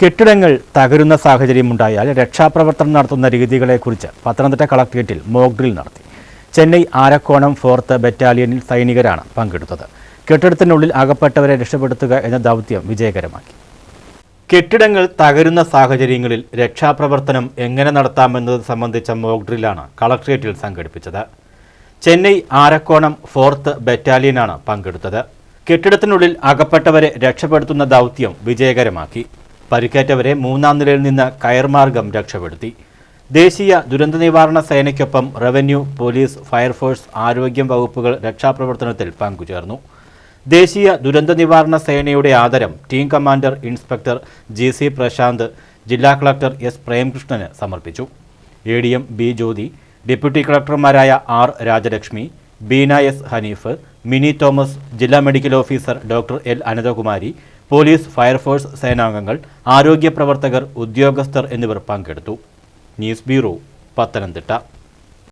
കെട്ടിടങ്ങൾ തകരുന്ന സാഹചര്യമുണ്ടായാൽ രക്ഷാപ്രവർത്തനം നടത്തുന്ന രീതികളെക്കുറിച്ച് പത്തനംതിട്ട കളക്ട്രേറ്റിൽ മോക്ഡ്രിൽ നടത്തി. ചെന്നൈ ആരക്കോണം ഫോർത്ത് ബറ്റാലിയനിൽ സൈനികരാണ് പങ്കെടുത്തത്. കെട്ടിടത്തിനുള്ളിൽ അകപ്പെട്ടവരെ രക്ഷപ്പെടുത്തുക എന്ന ദൗത്യം വിജയകരമാക്കി. കെട്ടിടങ്ങൾ തകരുന്ന സാഹചര്യങ്ങളിൽ രക്ഷാപ്രവർത്തനം എങ്ങനെ നടത്താമെന്നത് സംബന്ധിച്ച മോക്ക് ഡ്രില്ലാണ് കളക്ട്രേറ്റിൽ സംഘടിപ്പിച്ചത്. ചെന്നൈ ആരക്കോണം ഫോർത്ത് ബറ്റാലിയനാണ് പങ്കെടുത്തത്. കെട്ടിടത്തിനുള്ളിൽ അകപ്പെട്ടവരെ രക്ഷപ്പെടുത്തുന്ന ദൗത്യം വിജയകരമാക്കി. പരിക്കേറ്റവരെ മൂന്നാം നിലയിൽ നിന്ന് കയർമാർഗം രക്ഷപ്പെടുത്തി. ദേശീയ ദുരന്ത നിവാരണ സേനയ്ക്കൊപ്പം റവന്യൂ പോലീസ് ഫയർഫോഴ്സ് ആരോഗ്യം വകുപ്പുകൾ രക്ഷാപ്രവർത്തനത്തിൽ പങ്കുചേർന്നു. ദേശീയ ദുരന്ത നിവാരണ സേനയുടെ ആദരം team commander inspector G C Prashanth ജില്ലാ കളക്ടർ എസ് പ്രേംകൃഷ്ണന് സമർപ്പിച്ചു. A D M B Jyothi deputy കളക്ടർമാരായ R Rajalakshmi Beena S Haneef Mini Thomas ജില്ലാ medical officer doctor L Ananthakumari police fire force സേനാംഗങ്ങൾ ആരോഗ്യ പ്രവർത്തകർ ഉദ്യോഗസ്ഥർ എന്നിവർ പങ്കെടുത്തു. News bureau Pathanamthitta.